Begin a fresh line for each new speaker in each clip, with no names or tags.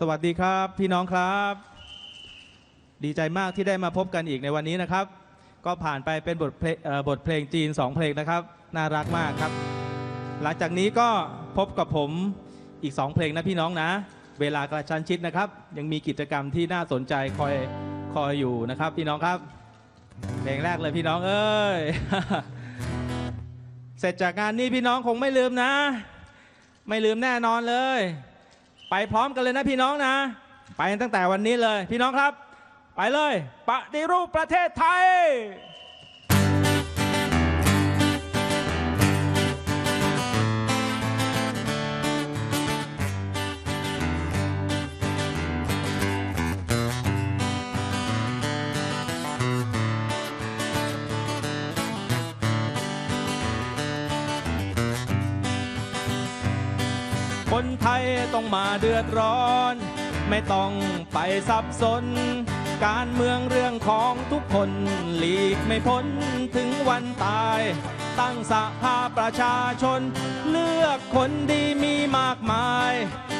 สวัสดีครับพี่น้องครับ ดีใจมากที่ได้มาพบกันอีกในวันนี้นะครับ ก็ผ่านไปเป็นบทเพลงเอ่อบทเพลงจีน 2 เพลงนะครับ น่ารักมากครับ หลังจากนี้ก็พบกับผมอีก 2 เพลงนะพี่น้องนะ เวลากระชั้นชิดนะครับ ยังมีกิจกรรมที่น่าสนใจคอยคอยอยู่นะครับ พี่น้องครับ เพลงแรกเลยพี่น้องเอ้ย เสร็จจากงานนี้พี่น้องคงไม่ลืมนะ ไม่ลืมแน่นอนเลย ไปพร้อมกันเลยนะพี่น้องนะ ไปตั้งแต่วันนี้เลยพี่น้องครับ ไปเลย ปฏิรูปประเทศไทย คนไทยต้องมาเดือดร้อน ไม่ต้องไปสับสน การเมืองเรื่องของทุกคนหลีกไม่พ้นถึงวันตาย ตั้งสภาประชาชน เลือกคนดีมีมากมาย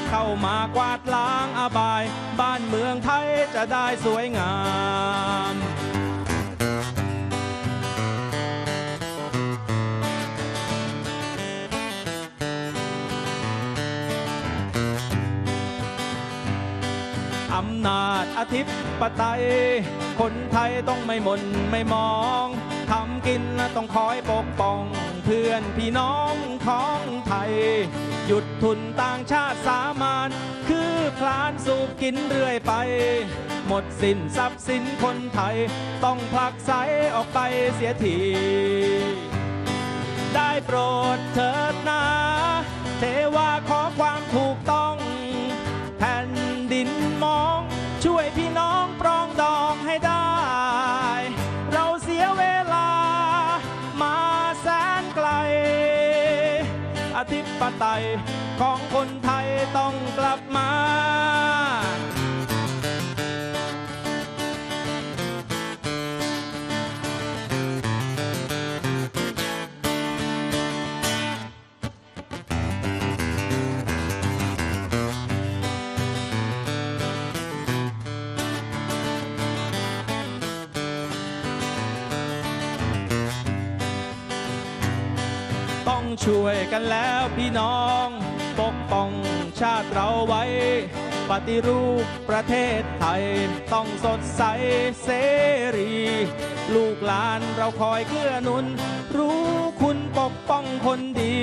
เข้ามากวาดล้างอบาย บ้านเมืองไทยจะได้สวยงาม อำนาจอธิปไตย คนไทยต้องไม่หมนไม่มองทำกินและต้องคอยปกป้อง เพื่อนพี่น้องของไทย หยุดทุนต่างชาติสามานคือคลานสูบกินเรื่อยไป หมดสิ้นทรัพย์สินคนไทย ต้องผลักไสออกไปเสียที ได้โปรดเถิดนา เทวาขอความถูกต้อง ปไตยของคนไทยต้องกลับมา ช่วยกันแล้วพี่น้อง ปกป้องชาติเราไว้ ปฏิรูปประเทศไทย ต้องสดใสเสรี ลูกหลานเราคอยเกื้อหนุน รู้คุณปกป้องคนดี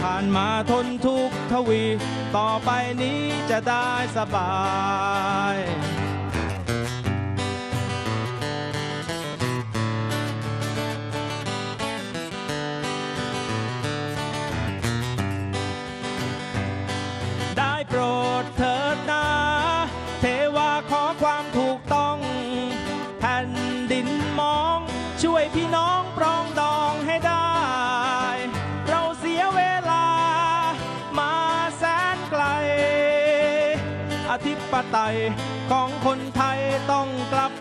ผ่านมาทนทุกข์ทวี ต่อไปนี้จะได้สบาย ปไตยของคนไทยต้องกลับ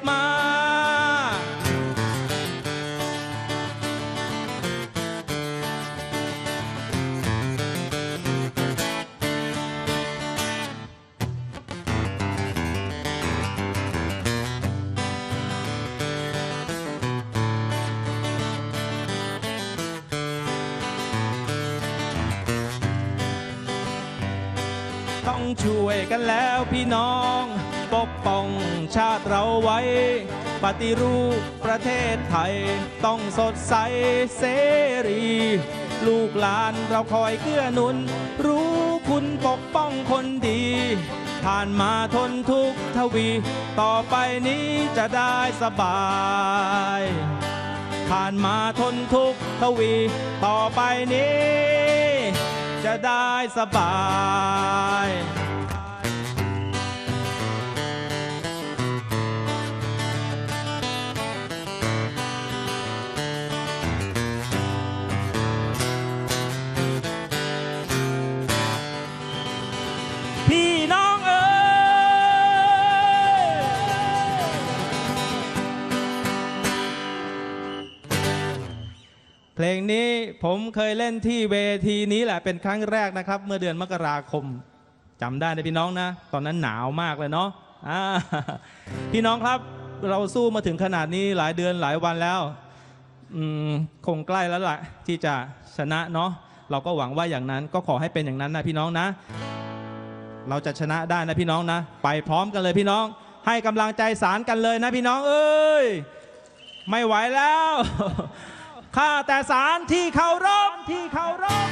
ช่วยกันแล้วพี่น้อง ปกป้องชาติเราไว้ ปฏิรูปประเทศไทย ต้องสดใสเสรี ลูกหลานเราคอยเกื้อหนุน รู้คุณปกป้องคนดี ผ่านมาทนทุกทวี ต่อไปนี้จะได้สบายผ่านมาทนทุกทวี ต่อไปนี้ จะได้สบาย เพลงนี้ผมเคยเล่นที่เวทีนี้แหละเป็นครั้งแรกนะครับ เมื่อเดือนมกราคมจำได้นะพี่น้องนะ ตอนนั้นหนาวมากเลยเนาะพี่น้องครับเราสู้มาถึงขนาดนี้หลายเดือนหลายวันแล้วคงใกล้แล้วล่ะที่จะชนะเนาะเราก็หวังว่าอย่างนั้นก็ขอให้เป็นอย่างนั้นนะพี่น้องนะ เราจะชนะได้นะพี่น้องนะ ไปพร้อมกันเลยพี่น้อง ให้กำลังใจสารกันเลยนะพี่น้องเอ้ยไม่ไหวแล้ว ข้าแต่สารที่เคารพที่เคารพ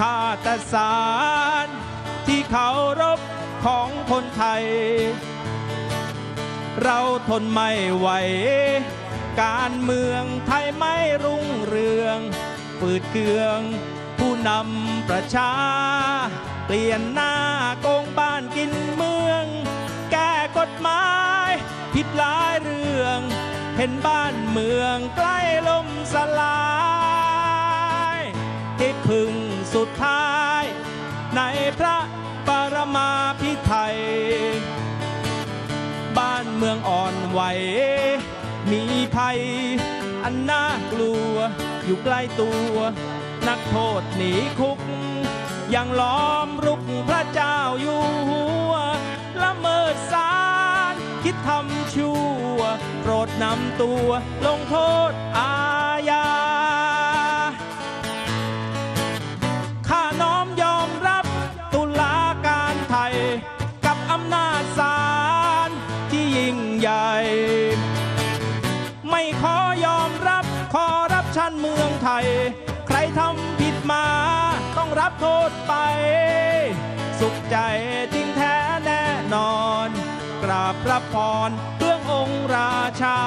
ข้าแต่สารที่เคารพของคนไทย เราทนไม่ไหว การเมืองไทยไม่รุ่งเรือง ปืดเคือง นำประชา เปลี่ยนหน้าโกงบ้านกินเมือง แก้กฎหมาย ผิดหลายเรื่อง เห็นบ้านเมืองใกล้ล่มสลายที่พึ่งสุดท้าย ในพระปรมาภิไธยบ้านเมืองอ่อนไหว มีภัย อันน่ากลัวอยู่ใกล้ตัว นักโทษหนีคุก ยังล้อมรุกพระเจ้าอยู่หัวละเมิดศาลคิดทำชั่ว โปรดนำตัวลงโทษอาญาข้า โทษไป สุขใจจริงแท้แน่นอน กราบพรับพรเพื่ององค์ราชา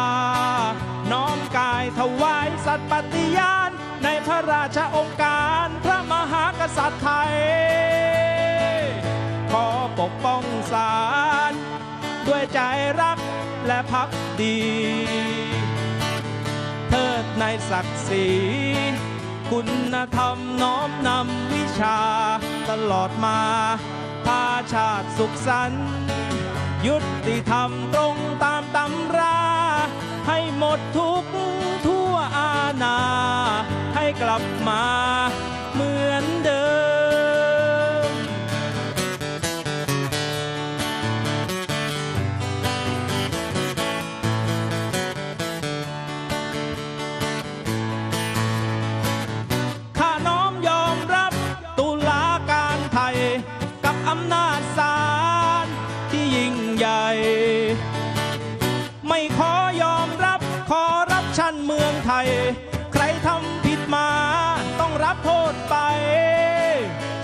น้อมกายถวายสัตย์ปฏิญาณ ในพระราชองค์การพระมหากษัตริย์ไทย ขอปกป้องศาลด้วยใจรักและพักดี เทิดในศักดิ์ศรี คุณธรรมน้อมนำวิชาตลอดมาพาชาติสุขสันต์ยุติธรรมตรงตามตำรา ให้หมดทุกข์ทั่วอาณาให้กลับมา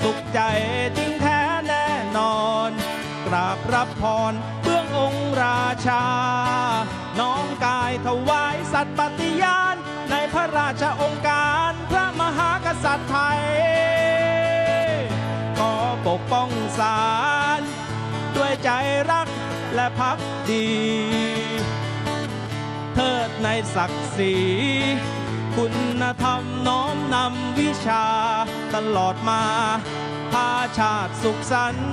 สุขใจจริงแท้แน่นอน กราบรับพรเบื้ององค์ราชา น้อมกายถวายสัตย์ปฏิญาณ ในพระราชองค์การพระมหากษัตริย์ไทย ขอปกป้องศาลด้วยใจรักและพักดี เทิดในศักดิ์ศรี คุณธรรมน้อมนำวิชาตลอดมา พาชาติสุขสันต์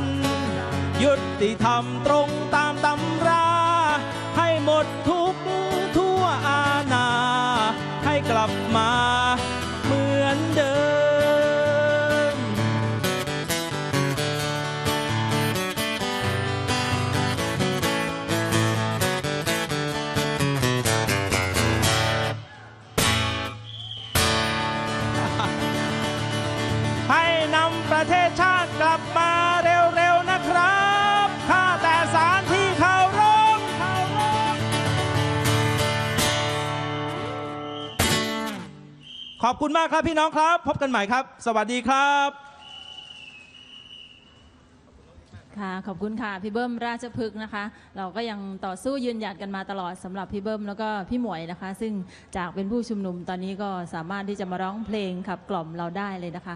ยุติธรรมตรงตาม ประเทศชาติกลับมาเร็วๆนะครับ ข้าแต่สารที่เคารพเคารพขอบคุณมากครับพี่น้องครับ พบกันใหม่ครับ สวัสดีครับ
ค่ะขอบคุณค่ะ พี่เบิ้มราชพฤกษ์นะคะ เราก็ยังต่อสู้ยืนหยัดกันมาตลอดสำหรับพี่เบิ้มแล้วก็พี่หมวยนะคะ ซึ่งจากเป็นผู้ชุมนุมตอนนี้ก็สามารถที่จะมาร้องเพลงขับกล่อมเราได้เลยนะคะ